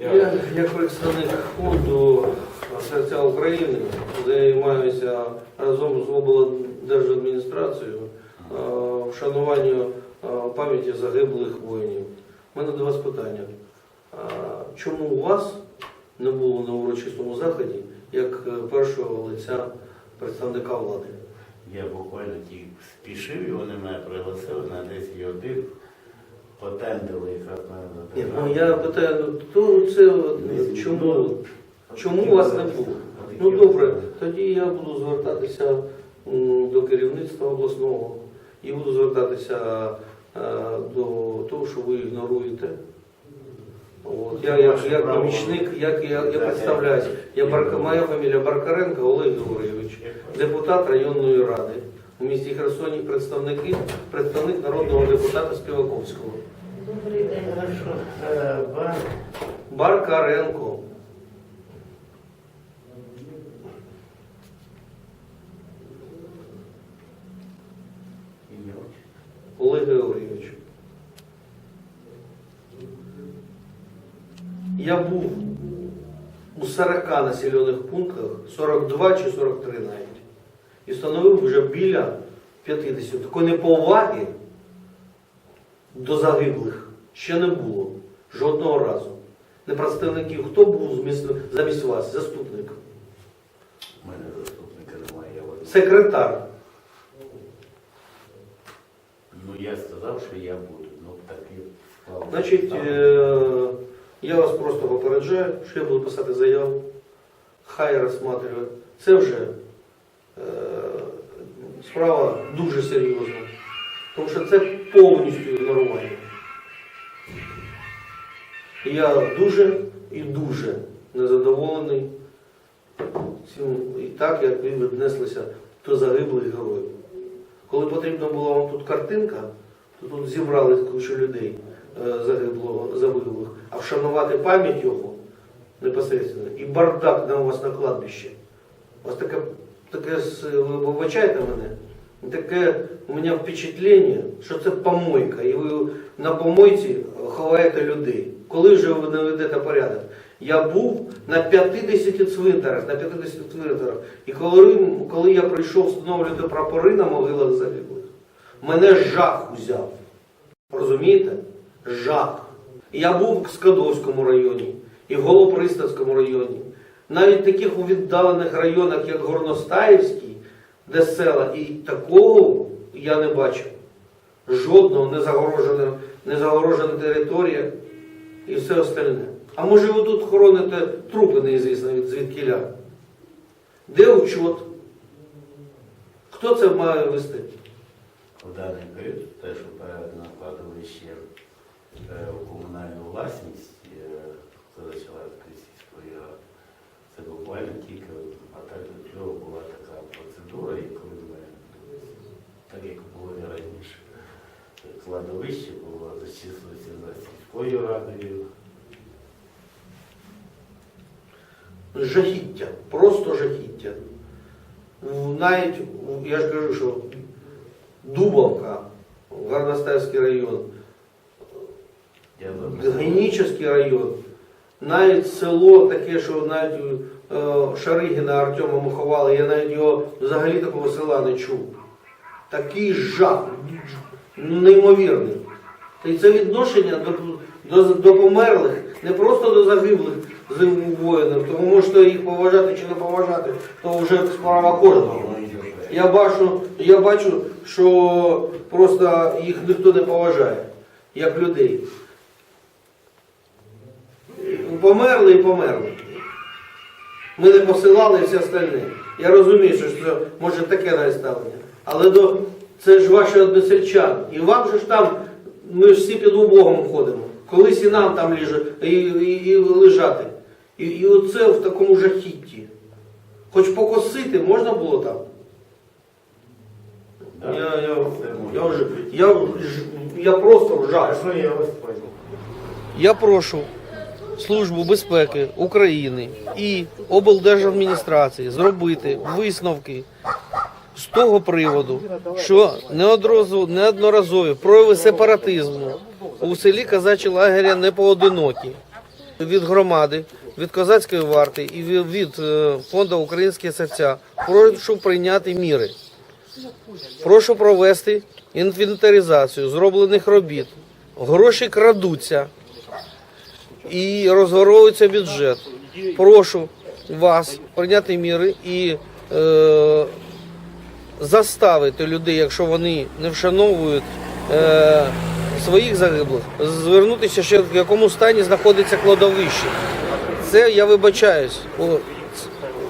Я як представник фонду серця України займаюся разом з облдержадміністрацією е, вшануванню е, пам'яті загиблих воїнів. У мене до вас питання. Чому у вас не було на урочистому заході як е, першого лиця представника влади? Я буквально тільки спішив, і вони мене пригласили на 10 годин, потендили якраз Ні, на ну я питаю, ну то це от, чому? Чому вас не було? Ну добре, тоді я буду звертатися м, до керівництва обласного і буду звертатися е, до того, що ви ігноруєте. От, я як, як помічник, як я, я представляюсь, я Барка, моя фамілія Баркаренко Олег Георгійович, депутат районної ради у місті Херсоні, представники, представник народного депутата Співаковського. Добрий день, хорошо. Е, ба- Баркаренко. Олег Георгійович. Я був у 40 населених пунктах, 42 чи 43 навіть. І встановив вже біля 50. Такої неповаги до загиблих ще не було. Жодного разу. Не представників, хто був замість, вас, заступник, У мене заступника немає, я секретар. Ну я сказав, що я буду. Ну так і. Значить, е, я вас просто попереджаю, що я буду писати заяву. Хай розсматриває. Це вже справа дуже серйозна. Тому що це повністю ігнорування. І Я дуже і дуже незадоволений цим і так, як ви віднеслися до загиблих героїв. Коли потрібна була вам тут картинка, то тут зібрали кучу людей е, загиблого, загиблих, а вшанувати пам'ять його непосередньо. І бардак на у вас на кладбищі. У вас таке, таке ви вибачаєте мене? Таке у мене впечатлення, що це помойка, і ви на помойці ховаєте людей. Коли вже ви наведете порядок? Я був на 50 цвинтарах, на 50 цвинтарах. І коли, коли я прийшов встановлювати прапори на могилах загиблих, мене жах узяв. Розумієте? Жах. Я був в Скадовському районі і в Голоприставському районі. Навіть таких у віддалених районах, як Горностаївський, де села, і такого я не бачив. Жодного не загорожена, не територія і все остальне. А може ви тут хороните трупи неізвісно від звідкіля? Де учет? Хто це має вести? В даний період те, що передано кладовище е, у комунальну власність, е, це Зачалавської сільської ради, це буквально тільки, а так до цього була така процедура, і коли ми, так як було і раніше, кладовище було зачислилося за сільською радою. Жахіття, просто жахіття. Навіть, я ж кажу, що Дубовка, Горностаївський район, Я район, навіть село таке, що навіть е, Шаригіна Артема ми ховали, я навіть його взагалі такого села не чув. Такий жах, неймовірний. Та й це відношення до, до, до померлих, не просто до загиблих воїнів, тому можете їх поважати чи не поважати, то вже справа кожного. Я бачу, я бачу, що просто їх ніхто не поважає, як людей. Померли і померли. Ми не посилали і все остальне. Я розумію, що це може таке навіть ставлення. Але до, це ж ваші односельчани. І вам же ж там, ми ж всі під убогом ходимо. Колись і нам там ліже, і, і, і лежати. І, і оце в такому жахітті. Хоч покосити можна було там. Да. Я, я, я, вже, я, я просто в жах. Я прошу Службу безпеки України і облдержадміністрації зробити висновки з того приводу, що неодноразові прояви сепаратизму у селі Казачі лагеря не поодинокі. від громади, від козацької варти і від, е, фонду Українські серця прошу прийняти міри. Прошу провести інвентаризацію зроблених робіт. Гроші крадуться і розворовується бюджет. Прошу вас прийняти міри і е, заставити людей, якщо вони не вшановують е, своїх загиблих, звернутися ще в якому стані знаходиться кладовище. Це я вибачаюсь. О,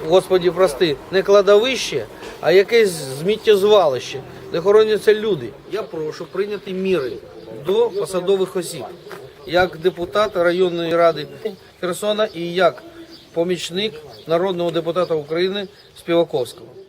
Господі, прости, не кладовище, а якесь зміттєзвалище, де хороняться люди. Я прошу прийняти міри до посадових осіб, як депутат районної ради Херсона і як помічник народного депутата України Співаковського.